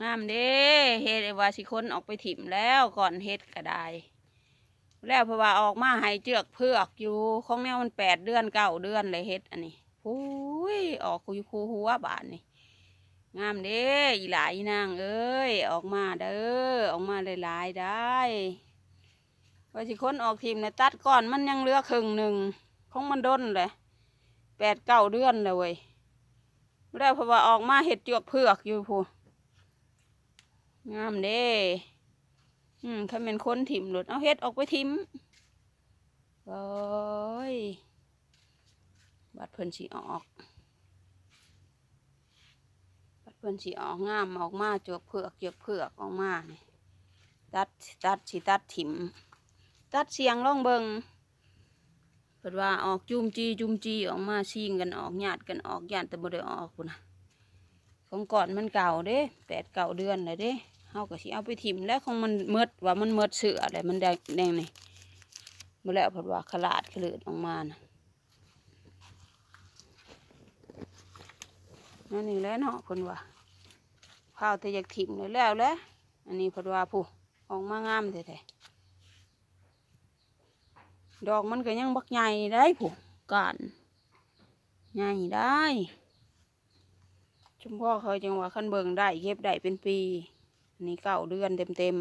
งามเด้เฮ็ดว่าสิคนออกไปถิ่มแล้วก่อนเฮ็ดก็ได้ แล้วเพราะว่าออกมาให้เจือกเพือกอยู่ของแนวมันแปดเดือนเก้าเดือนเลยเฮ็ดอันนี้หูยออกคุยคูหัวบานนี่งามเด้อีหลายนางเอ้ยออกมาเด้อออกมาหลายๆได้ว่าสิคนออกทีมเนี่ยตัดก่อนมันยังเหลือครึ่งหนึ่งของมันด้นเลยแปดเก้าเดือนเลยเว้ยแล้วเพราะว่าออกมาเห็ดเจือกเพือกอยู่พู งามเด้อืมถ้าเป็นคนถิ่มหลุดเอาเฮ็ดออกไปถิ่มโอ้ยบัดเพิ่นสีออก บัดเพิ่นสีออกงามออกมาจวกเผือกเจือกเผือกออกมานี่ตัดตัดสีตัดถิ่ม ตัดเสียงล่องเบิงเพิ่นว่าออกจุมจีจุมจีออกมาชิงกันออกญาติกันออกญาติแต่บ่ได้ออกพุ่นนะของก่อนมันเก่าเด้แปดเก่าเดือนเลยเด้ เฮาก็สิเอาไปถิ่มแล้วของมันเมดว่ามันเมดเสืออะไรมันแดงแดงนี่มาแล้วเพอว่าขลาดขลืดออกมานะนั่นนี่แหล้วเนาะเพิ่นว่าข้าวแต่อยากถิ่มเลยแล้วแหละอันนี้เพอว่าผู้ออกมางามแท้ๆดอกมันก็ยังบักใหญ่ได้ผู้การใหญ่ได้ชุมพ่อเคยจังว่าคันเบิงได้เก็บได้เป็นปี นี่เก้าเดือนเต็มเต็ม